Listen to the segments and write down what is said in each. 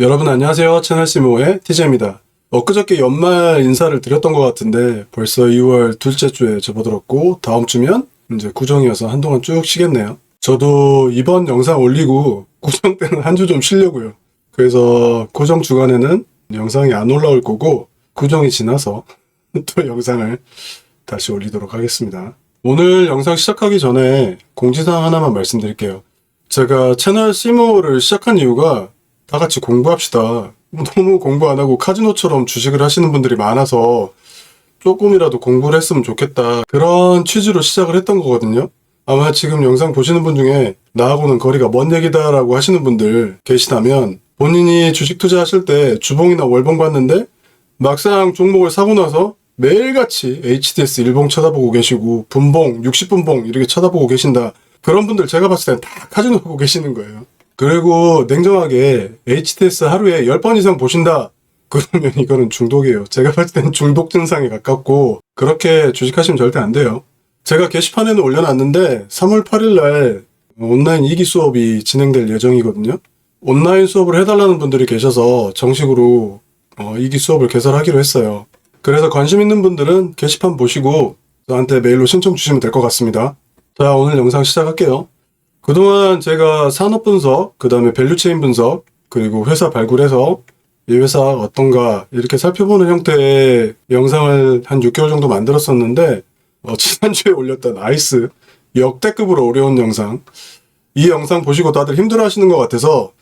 여러분 안녕하세요. 채널 시모의 TJ입니다. 엊그저께 연말 인사를 드렸던 것 같은데 벌써 2월 둘째 주에 접어들었고 다음 주면 이제 구정이어서 한동안 쭉 쉬겠네요. 저도 이번 영상 올리고 구정 때는 한 주 좀 쉬려고요. 그래서 구정 주간에는 영상이 안 올라올 거고 구정이 지나서 또 영상을 다시 올리도록 하겠습니다. 오늘 영상 시작하기 전에 공지사항 하나만 말씀드릴게요. 제가 채널 시모를 시작한 이유가 다 같이 공부합시다. 너무 공부 안 하고 카지노처럼 주식을 하시는 분들이 많아서 조금이라도 공부를 했으면 좋겠다. 그런 취지로 시작을 했던 거거든요. 아마 지금 영상 보시는 분 중에 나하고는 거리가 먼 얘기다라고 하시는 분들 계시다면 본인이 주식 투자하실 때 주봉이나 월봉 봤는데 막상 종목을 사고 나서 매일같이 HDS 일봉 쳐다보고 계시고 분봉, 60분봉 이렇게 쳐다보고 계신다. 그런 분들 제가 봤을 땐 다 카지노 보고 계시는 거예요. 그리고 냉정하게 HTS 하루에 10번 이상 보신다. 그러면 이거는 중독이에요. 제가 봤을 땐 중독 증상에 가깝고 그렇게 주식하시면 절대 안 돼요. 제가 게시판에는 올려놨는데 3월 8일 날 온라인 2기 수업이 진행될 예정이거든요. 온라인 수업을 해달라는 분들이 계셔서 정식으로 어, 2기 수업을 개설하기로 했어요. 그래서 관심 있는 분들은 게시판 보시고 저한테 메일로 신청 주시면 될 것 같습니다. 자, 오늘 영상 시작할게요. 그동안 제가 산업 분석, 그 다음에 밸류체인 분석, 그리고 회사 발굴해서 이 회사가 어떤가 이렇게 살펴보는 형태의 영상을 한 6개월 정도 만들었었는데 어, 지난주에 올렸던 아이스 역대급으로 어려운 영상 이 영상 보시고 다들 힘들어 하시는 것 같아서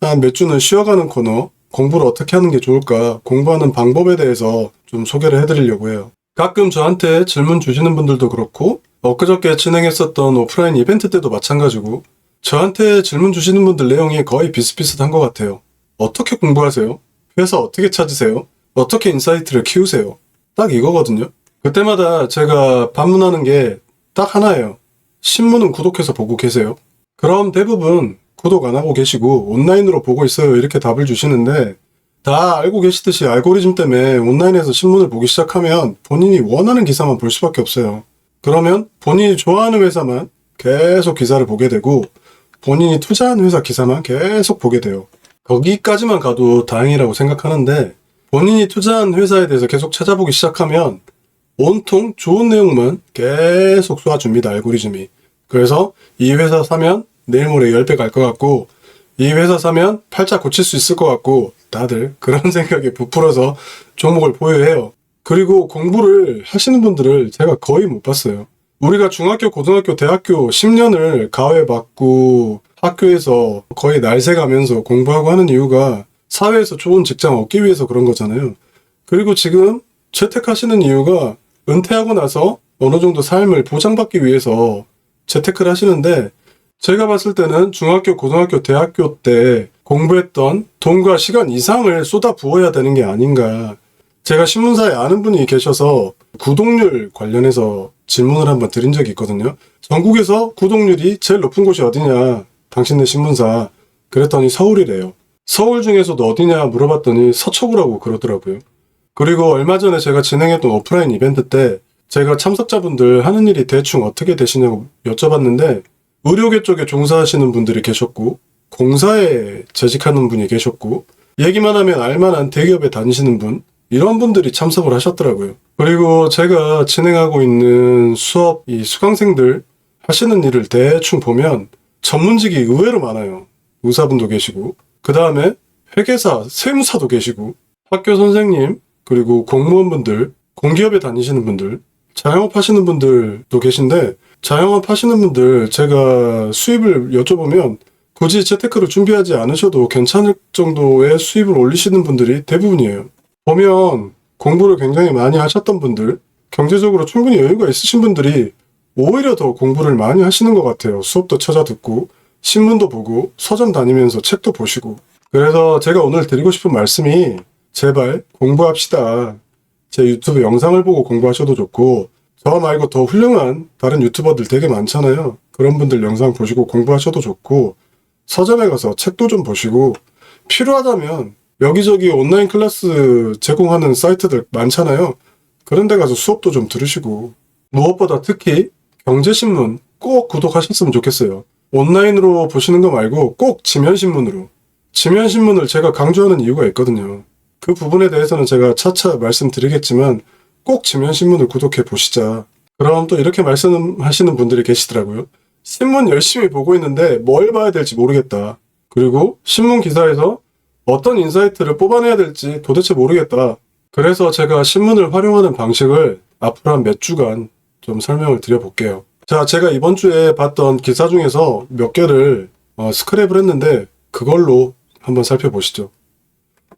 한 몇 주는 쉬어가는 코너 공부를 어떻게 하는 게 좋을까 공부하는 방법에 대해서 좀 소개를 해드리려고 해요. 가끔 저한테 질문 주시는 분들도 그렇고 엊그저께 진행했었던 오프라인 이벤트 때도 마찬가지고 저한테 질문 주시는 분들 내용이 거의 비슷비슷한 것 같아요. 어떻게 공부하세요? 회사 어떻게 찾으세요? 어떻게 인사이트를 키우세요? 딱 이거거든요. 그때마다 제가 반문하는 게 딱 하나예요. 신문은 구독해서 보고 계세요? 그럼 대부분 구독 안 하고 계시고 온라인으로 보고 있어요. 이렇게 답을 주시는데 다 알고 계시듯이 알고리즘 때문에 온라인에서 신문을 보기 시작하면 본인이 원하는 기사만 볼 수밖에 없어요. 그러면 본인이 좋아하는 회사만 계속 기사를 보게 되고 본인이 투자한 회사 기사만 계속 보게 돼요. 거기까지만 가도 다행이라고 생각하는데 본인이 투자한 회사에 대해서 계속 찾아보기 시작하면 온통 좋은 내용만 계속 쏘아줍니다, 알고리즘이. 그래서 이 회사 사면 내일 모레 10배 갈 것 같고 이 회사 사면 팔자 고칠 수 있을 것 같고 다들 그런 생각에 부풀어서 종목을 보유해요. 그리고 공부를 하시는 분들을 제가 거의 못 봤어요. 우리가 중학교, 고등학교, 대학교 10년을 가외 받고 학교에서 거의 날새 가면서 공부하고 하는 이유가 사회에서 좋은 직장 얻기 위해서 그런 거잖아요. 그리고 지금 재택하시는 이유가 은퇴하고 나서 어느 정도 삶을 보장받기 위해서 재테크를 하시는데 제가 봤을 때는 중학교, 고등학교, 대학교 때 공부했던 돈과 시간 이상을 쏟아 부어야 되는 게 아닌가. 제가 신문사에 아는 분이 계셔서 구독률 관련해서 질문을 한번 드린 적이 있거든요. 전국에서 구독률이 제일 높은 곳이 어디냐? 당신네 신문사. 그랬더니 서울이래요. 서울 중에서도 어디냐 물어봤더니 서초구라고 그러더라고요. 그리고 얼마 전에 제가 진행했던 오프라인 이벤트 때 제가 참석자분들 하는 일이 대충 어떻게 되시냐고 여쭤봤는데 의료계 쪽에 종사하시는 분들이 계셨고 공사에 재직하는 분이 계셨고 얘기만 하면 알만한 대기업에 다니시는 분 이런 분들이 참석을 하셨더라고요. 그리고 제가 진행하고 있는 수업 이 수강생들 하시는 일을 대충 보면 전문직이 의외로 많아요. 의사분도 계시고 그 다음에 회계사, 세무사도 계시고 학교 선생님 그리고 공무원분들 공기업에 다니시는 분들 자영업 하시는 분들도 계신데 자영업 하시는 분들 제가 수입을 여쭤보면 굳이 재테크를 준비하지 않으셔도 괜찮을 정도의 수입을 올리시는 분들이 대부분이에요. 보면 공부를 굉장히 많이 하셨던 분들, 경제적으로 충분히 여유가 있으신 분들이 오히려 더 공부를 많이 하시는 것 같아요. 수업도 찾아 듣고, 신문도 보고, 서점 다니면서 책도 보시고. 그래서 제가 오늘 드리고 싶은 말씀이 제발 공부합시다. 제 유튜브 영상을 보고 공부하셔도 좋고, 저 말고 더 훌륭한 다른 유튜버들 되게 많잖아요. 그런 분들 영상 보시고 공부하셔도 좋고, 서점에 가서 책도 좀 보시고, 필요하다면 여기저기 온라인 클래스 제공하는 사이트들 많잖아요. 그런 데 가서 수업도 좀 들으시고, 무엇보다 특히 경제신문 꼭 구독하셨으면 좋겠어요. 온라인으로 보시는 거 말고 꼭 지면신문으로. 지면 신문을 제가 강조하는 이유가 있거든요. 그 부분에 대해서는 제가 차차 말씀드리겠지만 꼭 지면 신문을 구독해 보시자. 그럼 또 이렇게 말씀하시는 분들이 계시더라고요. 신문 열심히 보고 있는데 뭘 봐야 될지 모르겠다. 그리고 신문 기사에서 어떤 인사이트를 뽑아내야 될지 도대체 모르겠다. 그래서 제가 신문을 활용하는 방식을 앞으로 한 몇 주간 좀 설명을 드려볼게요. 자, 제가 이번 주에 봤던 기사 중에서 몇 개를 어, 스크랩을 했는데 그걸로 한번 살펴보시죠.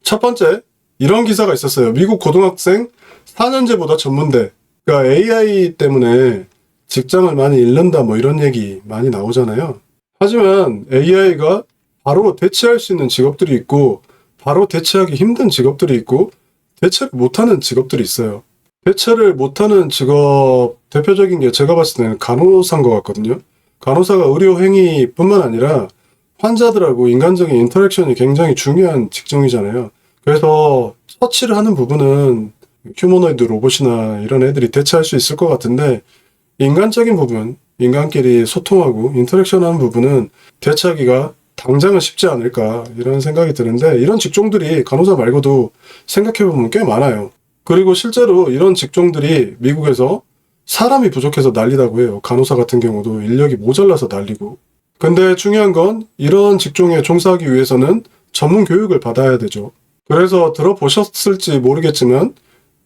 첫 번째, 이런 기사가 있었어요. 미국 고등학생 4년제보다 전문대. 그러니까 AI 때문에 직장을 많이 잃는다 뭐 이런 얘기 많이 나오잖아요. 하지만 AI가 바로 대체할 수 있는 직업들이 있고 바로 대체하기 힘든 직업들이 있고 대체를 못하는 직업들이 있어요. 대체를 못하는 직업 대표적인 게 제가 봤을 때는 간호사인 것 같거든요. 간호사가 의료 행위뿐만 아니라 환자들하고 인간적인 인터랙션이 굉장히 중요한 직종이잖아요. 그래서 처치를 하는 부분은 휴머노이드 로봇이나 이런 애들이 대체할 수 있을 것 같은데 인간적인 부분, 인간끼리 소통하고 인터랙션하는 부분은 대체하기가 당장은 쉽지 않을까 이런 생각이 드는데 이런 직종들이 간호사 말고도 생각해보면 꽤 많아요. 그리고 실제로 이런 직종들이 미국에서 사람이 부족해서 난리다고 해요. 간호사 같은 경우도 인력이 모자라서 난리고. 근데 중요한 건 이런 직종에 종사하기 위해서는 전문 교육을 받아야 되죠. 그래서 들어보셨을지 모르겠지만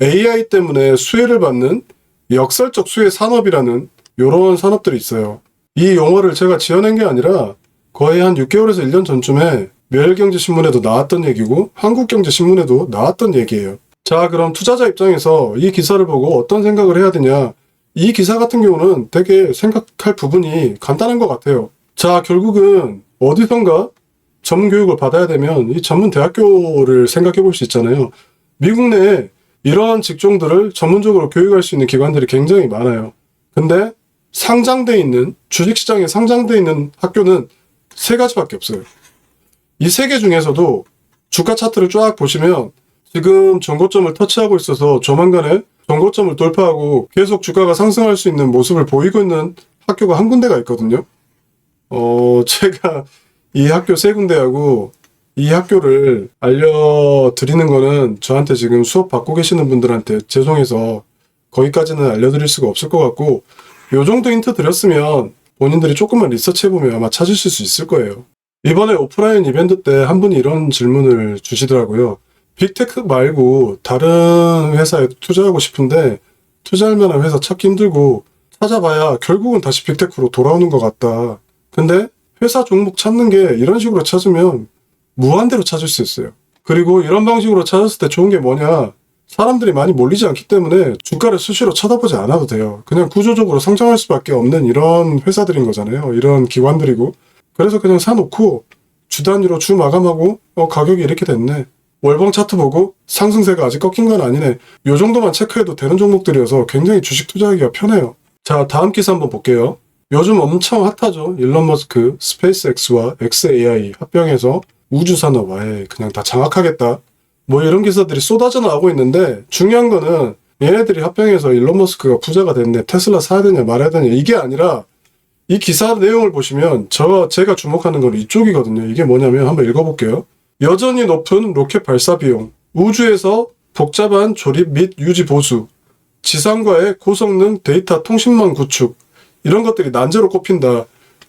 AI 때문에 수혜를 받는 역설적 수혜 산업이라는 이런 산업들이 있어요. 이 용어를 제가 지어낸 게 아니라 거의 한 6개월에서 1년 전쯤에 매일경제신문에도 나왔던 얘기고 한국경제신문에도 나왔던 얘기예요. 자, 그럼 투자자 입장에서 이 기사를 보고 어떤 생각을 해야 되냐? 이 기사 같은 경우는 되게 생각할 부분이 간단한 것 같아요. 자, 결국은 어디선가 전문 교육을 받아야 되면 이 전문 대학교를 생각해 볼 수 있잖아요. 미국 내에 이러한 직종들을 전문적으로 교육할 수 있는 기관들이 굉장히 많아요. 근데 상장돼 있는 주식시장에 상장돼 있는 학교는 세 가지밖에 없어요. 이 세 개 중에서도 주가 차트를 쫙 보시면 지금 전고점을 터치하고 있어서 조만간에 전고점을 돌파하고 계속 주가가 상승할 수 있는 모습을 보이고 있는 학교가 한 군데가 있거든요. 어, 제가 이 학교 세 군데하고 이 학교를 알려드리는 거는 저한테 지금 수업 받고 계시는 분들한테 죄송해서 거기까지는 알려드릴 수가 없을 것 같고 요 정도 힌트 드렸으면 본인들이 조금만 리서치해보면 아마 찾으실 수 있을 거예요. 이번에 오프라인 이벤트 때 한 분이 이런 질문을 주시더라고요. 빅테크 말고 다른 회사에 투자하고 싶은데 투자할 만한 회사 찾기 힘들고 찾아봐야 결국은 다시 빅테크로 돌아오는 것 같다. 근데 회사 종목 찾는 게 이런 식으로 찾으면 무한대로 찾을 수 있어요. 그리고 이런 방식으로 찾았을 때 좋은 게 뭐냐? 사람들이 많이 몰리지 않기 때문에 주가를 수시로 쳐다보지 않아도 돼요. 그냥 구조적으로 성장할 수밖에 없는 이런 회사들인 거잖아요. 이런 기관들이고. 그래서 그냥 사놓고 주 단위로 주 마감하고 어 가격이 이렇게 됐네. 월봉 차트 보고 상승세가 아직 꺾인 건 아니네. 요 정도만 체크해도 되는 종목들이어서 굉장히 주식 투자하기가 편해요. 자, 다음 기사 한번 볼게요. 요즘 엄청 핫하죠. 일론 머스크, 스페이스X와 XAI 합병해서 우주산업 아예 그냥 다 장악하겠다. 뭐 이런 기사들이 쏟아져 나오고 있는데 중요한 거는 얘네들이 합병해서 일론 머스크가 부자가 됐네. 테슬라 사야 되냐 말아야 되냐 이게 아니라 이 기사 내용을 보시면 저 제가 주목하는 건 이쪽이거든요. 이게 뭐냐면 한번 읽어볼게요. 여전히 높은 로켓 발사 비용, 우주에서 복잡한 조립 및 유지 보수, 지상과의 고성능 데이터 통신망 구축 이런 것들이 난제로 꼽힌다.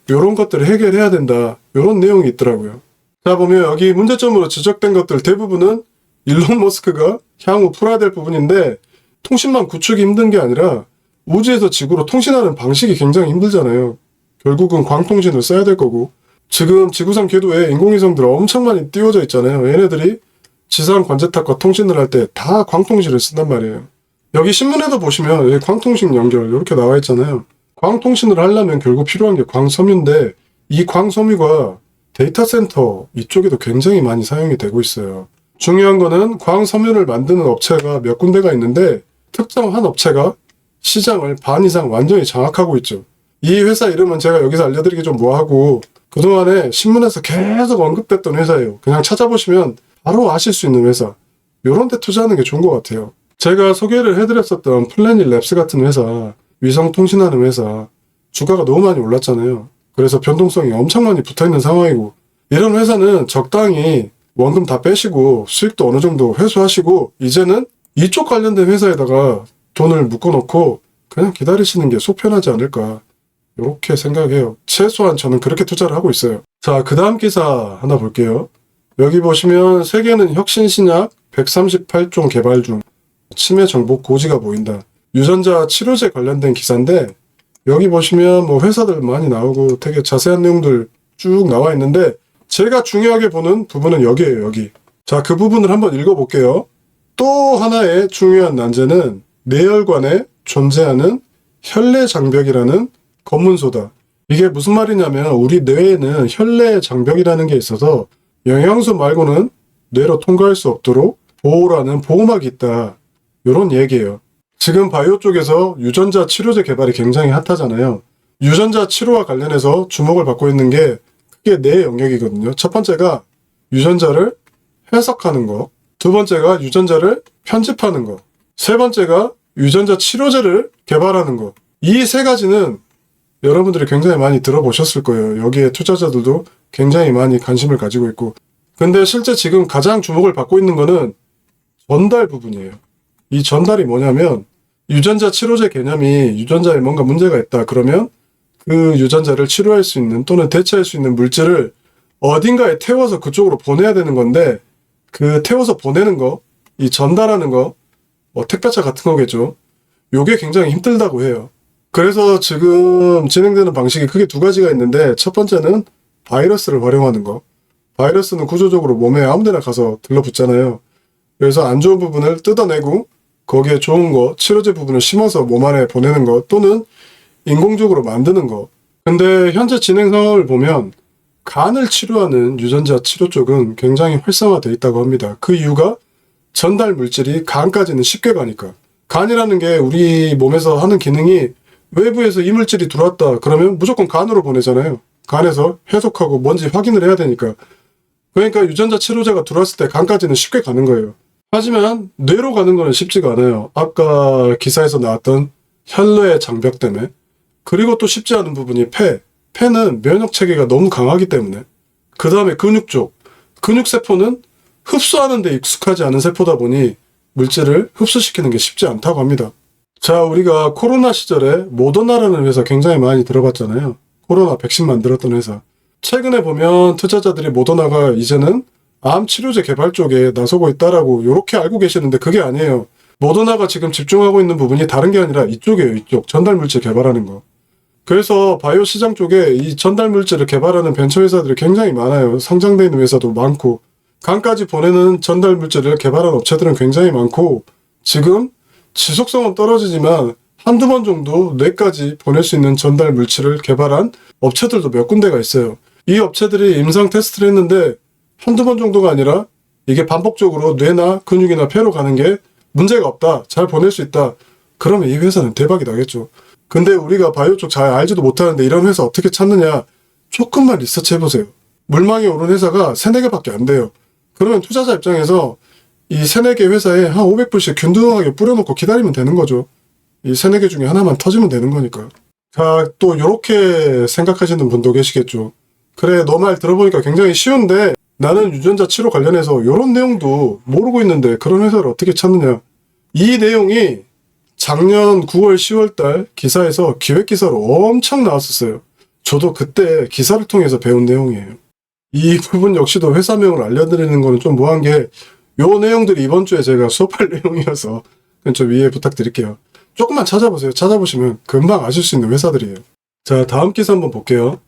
이런 것들을 해결해야 된다. 이런 내용이 있더라고요. 자 보면 여기 문제점으로 지적된 것들 대부분은 일론 머스크가 향후 풀어야 될 부분인데 통신망 구축이 힘든 게 아니라 우주에서 지구로 통신하는 방식이 굉장히 힘들잖아요. 결국은 광통신을 써야 될 거고 지금 지구상 궤도에 인공위성들 엄청 많이 띄워져 있잖아요. 얘네들이 지상 관제탑과 통신을 할 때 다 광통신을 쓴단 말이에요. 여기 신문에도 보시면 여기 광통신 연결 이렇게 나와 있잖아요. 광통신을 하려면 결국 필요한 게 광섬유인데 이 광섬유가 데이터 센터 이쪽에도 굉장히 많이 사용이 되고 있어요. 중요한 거는 광섬유를 만드는 업체가 몇 군데가 있는데 특정 한 업체가 시장을 반 이상 완전히 장악하고 있죠. 이 회사 이름은 제가 여기서 알려드리기 좀 뭐하고 그동안에 신문에서 계속 언급됐던 회사예요. 그냥 찾아보시면 바로 아실 수 있는 회사. 요런 데 투자하는 게 좋은 것 같아요. 제가 소개를 해드렸었던 플래닛 랩스 같은 회사, 위성 통신하는 회사, 주가가 너무 많이 올랐잖아요. 그래서 변동성이 엄청 많이 붙어 있는 상황이고, 이런 회사는 적당히 원금 다 빼시고 수익도 어느 정도 회수하시고 이제는 이쪽 관련된 회사에다가 돈을 묶어놓고 그냥 기다리시는 게 속편하지 않을까 이렇게 생각해요. 최소한 저는 그렇게 투자를 하고 있어요. 자, 그 다음 기사 하나 볼게요. 여기 보시면 세계는 혁신신약 138종 개발 중 치매 정보 고지가 보인다. 유전자 치료제 관련된 기사인데 여기 보시면 뭐 회사들 많이 나오고 되게 자세한 내용들 쭉 나와 있는데 제가 중요하게 보는 부분은 여기에요, 여기. 자, 그 부분을 한번 읽어볼게요. 또 하나의 중요한 난제는 뇌혈관에 존재하는 혈내 장벽이라는 검문소다. 이게 무슨 말이냐면 우리 뇌에는 혈내 장벽이라는 게 있어서 영양소 말고는 뇌로 통과할 수 없도록 보호라는 보호막이 있다. 이런 얘기예요. 지금 바이오 쪽에서 유전자 치료제 개발이 굉장히 핫하잖아요. 유전자 치료와 관련해서 주목을 받고 있는 게 그게 내 영역이거든요. 첫 번째가 유전자를 해석하는 거. 두 번째가 유전자를 편집하는 거. 세 번째가 유전자 치료제를 개발하는 거. 이 세 가지는 여러분들이 굉장히 많이 들어보셨을 거예요. 여기에 투자자들도 굉장히 많이 관심을 가지고 있고. 근데 실제 지금 가장 주목을 받고 있는 거는 전달 부분이에요. 이 전달이 뭐냐면 유전자 치료제 개념이 유전자에 뭔가 문제가 있다. 그러면 그 유전자를 치료할 수 있는 또는 대체할 수 있는 물질을 어딘가에 태워서 그쪽으로 보내야 되는 건데 그 태워서 보내는 거, 이 전달하는 거, 뭐 택배차 같은 거겠죠. 요게 굉장히 힘들다고 해요. 그래서 지금 진행되는 방식이 크게 두 가지가 있는데 첫 번째는 바이러스를 활용하는 거. 바이러스는 구조적으로 몸에 아무 데나 가서 들러붙잖아요. 그래서 안 좋은 부분을 뜯어내고 거기에 좋은 거, 치료제 부분을 심어서 몸 안에 보내는 거 또는 인공적으로 만드는 거. 근데 현재 진행 상황을 보면 간을 치료하는 유전자 치료 쪽은 굉장히 활성화되어 있다고 합니다. 그 이유가 전달 물질이 간까지는 쉽게 가니까. 간이라는 게 우리 몸에서 하는 기능이 외부에서 이 물질이 들어왔다 그러면 무조건 간으로 보내잖아요. 간에서 해석하고 뭔지 확인을 해야 되니까. 그러니까 유전자 치료제가 들어왔을 때 간까지는 쉽게 가는 거예요. 하지만 뇌로 가는 거는 쉽지가 않아요. 아까 기사에서 나왔던 혈내 장벽 때문에. 그리고 또 쉽지 않은 부분이 폐. 폐는 면역 체계가 너무 강하기 때문에. 그 다음에 근육 쪽. 근육 세포는 흡수하는 데 익숙하지 않은 세포다 보니 물질을 흡수시키는 게 쉽지 않다고 합니다. 자, 우리가 코로나 시절에 모더나라는 회사 굉장히 많이 들어봤잖아요. 코로나 백신 만들었던 회사. 최근에 보면 투자자들이 모더나가 이제는 암 치료제 개발 쪽에 나서고 있다라고 이렇게 알고 계시는데 그게 아니에요. 모더나가 지금 집중하고 있는 부분이 다른 게 아니라 이쪽이에요. 이쪽 전달 물질 개발하는 거. 그래서 바이오 시장 쪽에 이 전달 물질을 개발하는 벤처 회사들이 굉장히 많아요. 상장돼 있는 회사도 많고 간까지 보내는 전달 물질을 개발한 업체들은 굉장히 많고 지금 지속성은 떨어지지만 한두 번 정도 뇌까지 보낼 수 있는 전달 물질을 개발한 업체들도 몇 군데가 있어요. 이 업체들이 임상 테스트를 했는데 한두 번 정도가 아니라 이게 반복적으로 뇌나 근육이나 폐로 가는 게 문제가 없다. 잘 보낼 수 있다. 그러면 이 회사는 대박이 나겠죠. 근데 우리가 바이오 쪽 잘 알지도 못하는데 이런 회사 어떻게 찾느냐? 조금만 리서치 해보세요. 물망에 오른 회사가 세네 개밖에 안 돼요. 그러면 투자자 입장에서 이 세네 개 회사에 한 500불씩 균등하게 뿌려놓고 기다리면 되는 거죠. 이 세네 개 중에 하나만 터지면 되는 거니까. 자, 또 이렇게 생각하시는 분도 계시겠죠. 그래, 너 말 들어보니까 굉장히 쉬운데 나는 유전자 치료 관련해서 이런 내용도 모르고 있는데 그런 회사를 어떻게 찾느냐. 이 내용이 작년 9월, 10월 달 기사에서 기획 기사로 엄청 나왔었어요. 저도 그때 기사를 통해서 배운 내용이에요. 이 부분 역시도 회사명을 알려드리는 거는 좀 뭐한 게, 요 내용들이 이번 주에 제가 수업할 내용이어서 좀 이해 부탁드릴게요. 조금만 찾아보세요. 찾아보시면 금방 아실 수 있는 회사들이에요. 자, 다음 기사 한번 볼게요.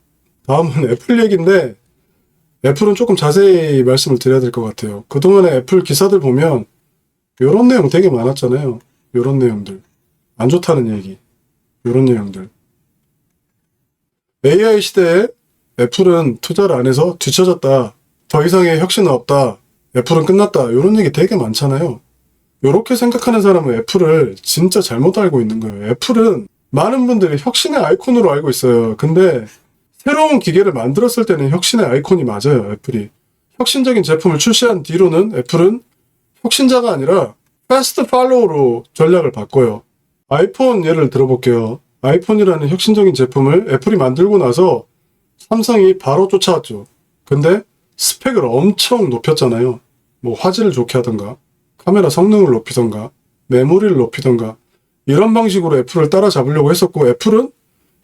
다음은 애플 얘기인데, 애플은 조금 자세히 말씀을 드려야 될 것 같아요. 그동안에 애플 기사들 보면, 요런 내용 되게 많았잖아요. 요런 내용들. 안 좋다는 얘기. 요런 내용들. AI 시대에 애플은 투자를 안 해서 뒤처졌다. 더 이상의 혁신은 없다. 애플은 끝났다. 요런 얘기 되게 많잖아요. 요렇게 생각하는 사람은 애플을 진짜 잘못 알고 있는 거예요. 애플은 많은 분들이 혁신의 아이콘으로 알고 있어요. 근데 새로운 기계를 만들었을 때는 혁신의 아이콘이 맞아요. 애플이. 혁신적인 제품을 출시한 뒤로는 애플은 혁신자가 아니라 패스트 팔로우로 전략을 바꿔요. 아이폰 예를 들어볼게요. 아이폰이라는 혁신적인 제품을 애플이 만들고 나서 삼성이 바로 쫓아왔죠. 근데 스펙을 엄청 높였잖아요. 뭐 화질을 좋게 하던가, 카메라 성능을 높이던가, 메모리를 높이던가, 이런 방식으로 애플을 따라잡으려고 했었고, 애플은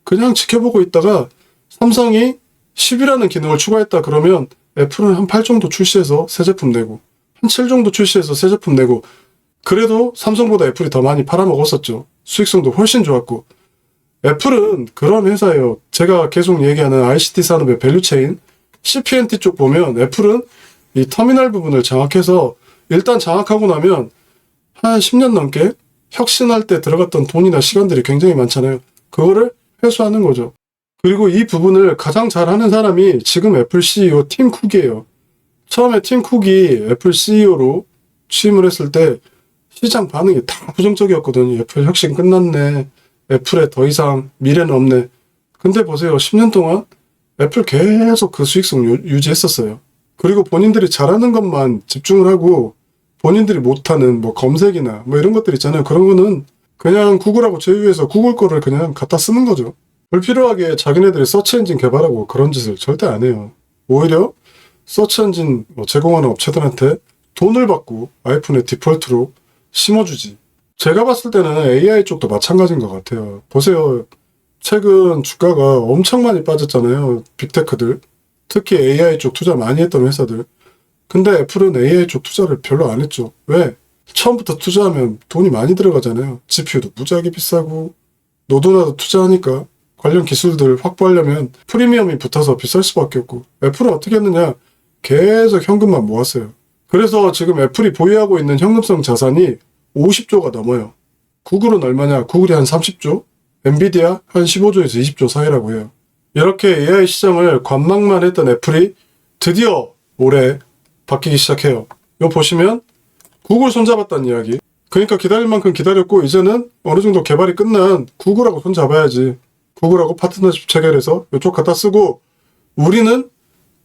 그냥 지켜보고 있다가 삼성이 10이라는 기능을 추가했다 그러면 애플은 한 8 정도 출시해서 새 제품 내고, 한 7 정도 출시해서 새 제품 내고, 그래도 삼성보다 애플이 더 많이 팔아먹었었죠. 수익성도 훨씬 좋았고. 애플은 그런 회사예요. 제가 계속 얘기하는 ICT 산업의 밸류체인 CPNT 쪽 보면 애플은 이 터미널 부분을 장악해서 일단 장악하고 나면 한 10년 넘게 혁신할 때 들어갔던 돈이나 시간들이 굉장히 많잖아요. 그거를 회수하는 거죠. 그리고 이 부분을 가장 잘하는 사람이 지금 애플 CEO 팀 쿡이에요. 처음에 팀 쿡이 애플 CEO로 취임을 했을 때 시장 반응이 다 부정적이었거든요. 애플 혁신 끝났네. 애플에 더 이상 미래는 없네. 근데 보세요. 10년 동안 애플 계속 그 수익성 유- 유지했었어요. 그리고 본인들이 잘하는 것만 집중을 하고 본인들이 못하는 뭐 검색이나 뭐 이런 것들 있잖아요. 그런 거는 그냥 구글하고 제휴해서 구글 거를 그냥 갖다 쓰는 거죠. 불필요하게 자기네들이 서치 엔진 개발하고 그런 짓을 절대 안 해요. 오히려 서치 엔진 뭐 제공하는 업체들한테 돈을 받고 아이폰의 디폴트로 심어주지. 제가 봤을 때는 AI 쪽도 마찬가지인 것 같아요. 보세요. 최근 주가가 엄청 많이 빠졌잖아요. 빅테크들. 특히 AI 쪽 투자 많이 했던 회사들. 근데 애플은 AI 쪽 투자를 별로 안 했죠. 왜? 처음부터 투자하면 돈이 많이 들어가잖아요. GPU도 무지하게 비싸고, 노도나도 투자하니까 관련 기술들 확보하려면 프리미엄이 붙어서 비쌀 수밖에 없고, 애플은 어떻게 했느냐? 계속 현금만 모았어요. 그래서 지금 애플이 보유하고 있는 현금성 자산이 50조가 넘어요. 구글은 얼마냐? 구글이 한 30조, 엔비디아 한 15조에서 20조 사이라고 해요. 이렇게 AI 시장을 관망만 했던 애플이 드디어 올해 바뀌기 시작해요. 이거 보시면 구글 손잡았다는 이야기. 그러니까 기다릴 만큼 기다렸고 이제는 어느 정도 개발이 끝난 구글하고 손잡아야지. 구글하고 파트너십 체결해서 이쪽 갖다 쓰고 우리는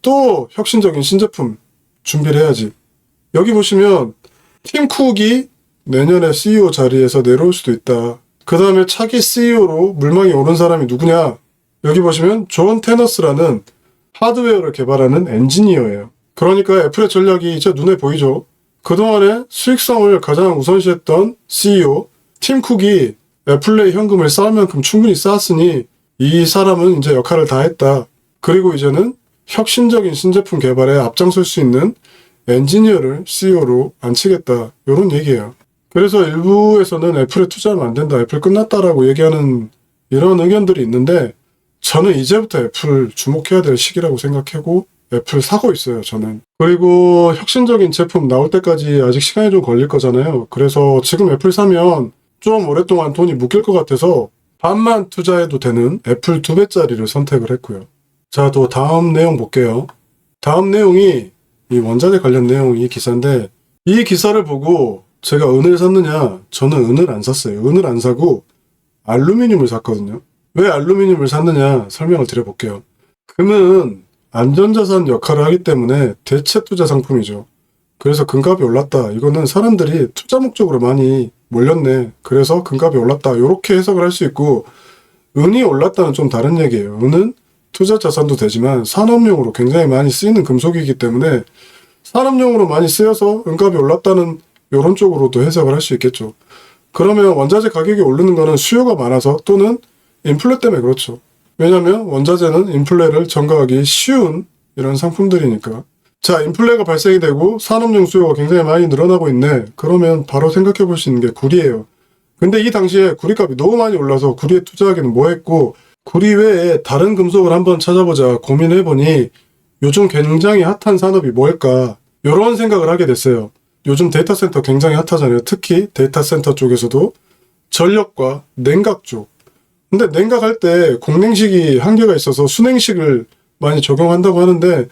또 혁신적인 신제품 준비를 해야지. 여기 보시면 팀 쿡이 내년에 CEO 자리에서 내려올 수도 있다. 그 다음에 차기 CEO로 물망에 오른 사람이 누구냐? 여기 보시면 존 테너스라는 하드웨어를 개발하는 엔지니어예요. 그러니까 애플의 전략이 이제 눈에 보이죠. 그동안에 수익성을 가장 우선시했던 CEO 팀 쿡이 애플의 현금을 쌓을 만큼 충분히 쌓았으니 이 사람은 이제 역할을 다 했다. 그리고 이제는 혁신적인 신제품 개발에 앞장설 수 있는 엔지니어를 CEO로 앉히겠다. 이런 얘기예요. 그래서 일부에서는 애플에 투자하면 안 된다. 애플 끝났다라고 얘기하는 이런 의견들이 있는데 저는 이제부터 애플 주목해야 될 시기라고 생각하고 애플 사고 있어요, 저는. 그리고 혁신적인 제품 나올 때까지 아직 시간이 좀 걸릴 거잖아요. 그래서 지금 애플 사면 좀 오랫동안 돈이 묶일 것 같아서 반만 투자해도 되는 애플 두 배짜리를 선택을 했고요. 자, 또 다음 내용 볼게요. 다음 내용이 이 원자재 관련 내용 이 기사인데 이 기사를 보고 제가 은을 샀느냐? 저는 은을 안 샀어요. 은을 안 사고 알루미늄을 샀거든요. 왜 알루미늄을 샀느냐 설명을 드려볼게요. 금은 안전자산 역할을 하기 때문에 대체 투자 상품이죠. 그래서 금값이 올랐다. 이거는 사람들이 투자 목적으로 많이 몰렸네. 그래서 금값이 올랐다. 이렇게 해석을 할 수 있고 은이 올랐다는 좀 다른 얘기예요. 은은 투자 자산도 되지만 산업용으로 굉장히 많이 쓰이는 금속이기 때문에 산업용으로 많이 쓰여서 은값이 올랐다는 이런 쪽으로도 해석을 할 수 있겠죠. 그러면 원자재 가격이 오르는 거는 수요가 많아서 또는 인플레 때문에 그렇죠. 왜냐하면 원자재는 인플레를 전가하기 쉬운 이런 상품들이니까. 자, 인플레가 발생이 되고 산업용 수요가 굉장히 많이 늘어나고 있네. 그러면 바로 생각해 볼 수 있는 게 구리예요. 근데 이 당시에 구리값이 너무 많이 올라서 구리에 투자하기는 뭐했고 구리 외에 다른 금속을 한번 찾아보자 고민해 보니 요즘 굉장히 핫한 산업이 뭘까 이런 생각을 하게 됐어요. 요즘 데이터 센터 굉장히 핫하잖아요. 특히 데이터 센터 쪽에서도 전력과 냉각 쪽. 근데 냉각할 때 공냉식이 한계가 있어서 순냉식을 많이 적용한다고 하는데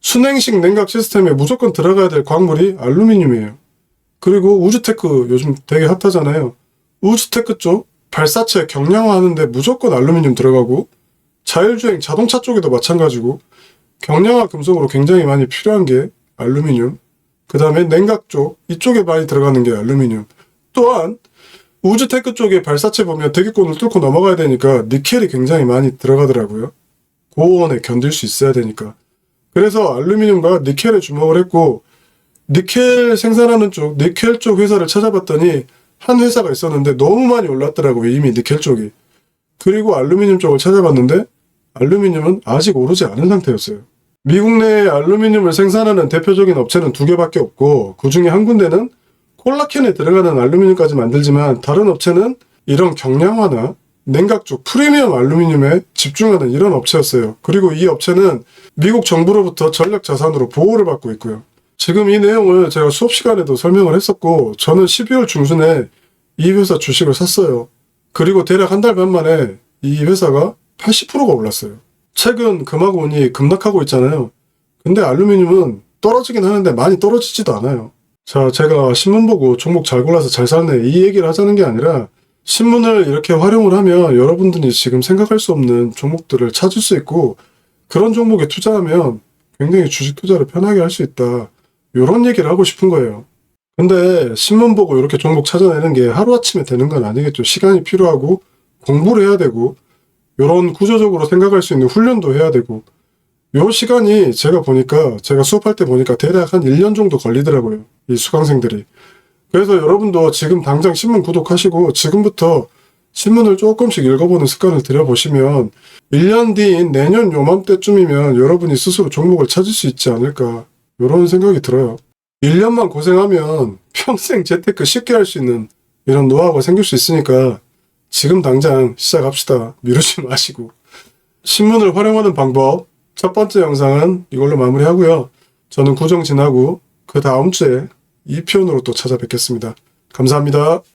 순냉식 냉각 시스템에 무조건 들어가야 될 광물이 알루미늄이에요. 그리고 우주테크 요즘 되게 핫하잖아요. 우주테크 쪽 발사체 경량화하는데 무조건 알루미늄 들어가고 자율주행 자동차 쪽에도 마찬가지고 경량화 금속으로 굉장히 많이 필요한 게 알루미늄. 그 다음에 냉각 쪽 이쪽에 많이 들어가는 게 알루미늄. 또한 우주테크 쪽에 발사체 보면 대기권을 뚫고 넘어가야 되니까 니켈이 굉장히 많이 들어가더라고요. 고온에 견딜 수 있어야 되니까. 그래서 알루미늄과 니켈에 주목을 했고 니켈 생산하는 쪽, 니켈 쪽 회사를 찾아봤더니 한 회사가 있었는데 너무 많이 올랐더라고요. 이미 니켈 쪽이. 그리고 알루미늄 쪽을 찾아봤는데 알루미늄은 아직 오르지 않은 상태였어요. 미국 내에 알루미늄을 생산하는 대표적인 업체는 두 개밖에 없고 그 중에 한 군데는 콜라캔에 들어가는 알루미늄까지 만들지만 다른 업체는 이런 경량화나 냉각 쪽 프리미엄 알루미늄에 집중하는 이런 업체였어요. 그리고 이 업체는 미국 정부로부터 전략 자산으로 보호를 받고 있고요. 지금 이 내용을 제가 수업 시간에도 설명을 했었고 저는 12월 중순에 이 회사 주식을 샀어요. 그리고 대략 한 달 반 만에 이 회사가 80%가 올랐어요. 최근 금하고 운이 급락하고 있잖아요. 근데 알루미늄은 떨어지긴 하는데 많이 떨어지지도 않아요. 자, 제가 신문 보고 종목 잘 골라서 잘 샀네 이 얘기를 하자는 게 아니라 신문을 이렇게 활용을 하면 여러분들이 지금 생각할 수 없는 종목들을 찾을 수 있고 그런 종목에 투자하면 굉장히 주식 투자를 편하게 할 수 있다. 이런 얘기를 하고 싶은 거예요. 근데 신문 보고 이렇게 종목 찾아내는 게 하루아침에 되는 건 아니겠죠. 시간이 필요하고 공부를 해야 되고 이런 구조적으로 생각할 수 있는 훈련도 해야 되고 요 시간이 제가 보니까 제가 수업할 때 보니까 대략 한 1년 정도 걸리더라고요. 이 수강생들이. 그래서 여러분도 지금 당장 신문 구독하시고 지금부터 신문을 조금씩 읽어보는 습관을 들여보시면 1년 뒤인 내년 요맘때쯤이면 여러분이 스스로 종목을 찾을 수 있지 않을까 이런 생각이 들어요. 1년만 고생하면 평생 재테크 쉽게 할 수 있는 이런 노하우가 생길 수 있으니까 지금 당장 시작합시다. 미루지 마시고. 신문을 활용하는 방법. 첫 번째 영상은 이걸로 마무리하고요. 저는 구정 지나고 그 다음 주에 이 편으로 또 찾아뵙겠습니다. 감사합니다.